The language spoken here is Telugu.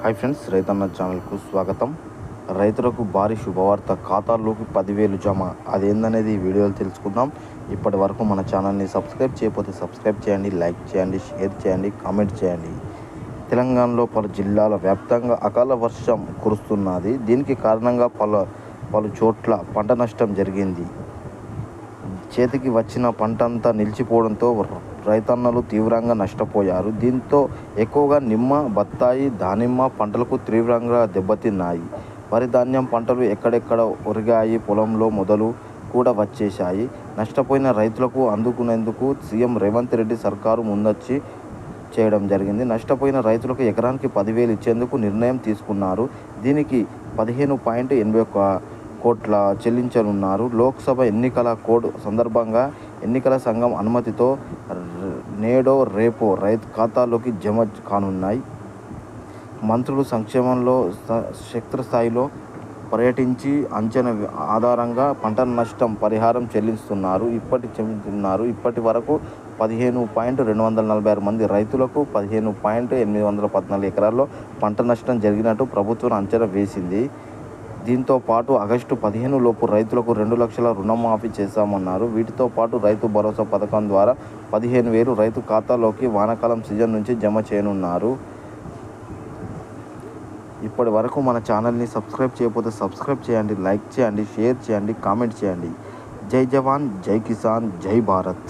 హాయ్ ఫ్రెండ్స్ రైతన్న ఛానల్కు స్వాగతం. రైతులకు భారీ శుభవార్త ఖాతాల్లోకి పదివేలు జమ. అదేందనేది ఈ తెలుసుకుందాం. ఇప్పటి వరకు మన ఛానల్ని సబ్స్క్రైబ్ చేయకపోతే సబ్స్క్రైబ్ చేయండి లైక్ చేయండి షేర్ చేయండి కామెంట్ చేయండి. తెలంగాణలో పలు జిల్లాల వ్యాప్తంగా అకాల వర్షం కురుస్తున్నది. దీనికి కారణంగా పలు పలు చోట్ల పంట నష్టం జరిగింది. చేతికి వచ్చిన పంటంతా నిలిచిపోవడంతో రైతన్నలు తీవ్రంగా నష్టపోయారు. దీంతో ఎక్కువగా నిమ్మ బత్తాయి దానిమ్మ పంటలకు తీవ్రంగా దెబ్బతిన్నాయి. వరి ధాన్యం పంటలు ఎక్కడెక్కడ ఒరిగాయి పొలంలో మొదలు కూడా వచ్చేశాయి. నష్టపోయిన రైతులకు అందుకునేందుకు సీఎం రేవంత్ రెడ్డి సర్కారు ముందొచ్చి చేయడం జరిగింది. నష్టపోయిన రైతులకు ఎకరానికి పదివేలు ఇచ్చేందుకు నిర్ణయం తీసుకున్నారు. దీనికి పదిహేను పాయింట్ ఎనభై ఒక కోట్ల చెల్లించనున్నారు. లోక్సభ ఎన్నికల కోడ్ సందర్భంగా ఎన్నికల సంఘం అనుమతితో నేడో రేపో రైతు ఖాతాలోకి జమ కానున్నాయి. మంత్రులు సంక్షేమంలో క్షేత్రస్థాయిలో పర్యటించి అంచనా ఆధారంగా పంట నష్టం పరిహారం చెల్లిస్తున్నారు. ఇప్పటి చెల్లిస్తున్నారు. ఇప్పటి వరకు పదిహేను పాయింట్ రెండు వందల నలభై ఆరు మంది రైతులకు పదిహేను పాయింట్ ఎనిమిది వందల పద్నాలుగు ఎకరాల్లో పంట నష్టం జరిగినట్టు ప్రభుత్వం అంచనా వేసింది. దీంతో పాటు ఆగస్టు పదిహేను లోపు రైతులకు రెండు లక్షల రుణమాఫీ చేశామన్నారు. వీటితో పాటు రైతు భరోసా పథకం ద్వారా పదిహేను వేలు రైతు ఖాతాలోకి వానాకాలం సీజన్ నుంచి జమ చేయనున్నారు. ఇప్పటి వరకు మన ఛానల్ని సబ్స్క్రైబ్ చేయకపోతే సబ్స్క్రైబ్ చేయండి లైక్ చేయండి షేర్ చేయండి కామెంట్ చేయండి. జై జవాన్ జై కిసాన్ జై భారత్.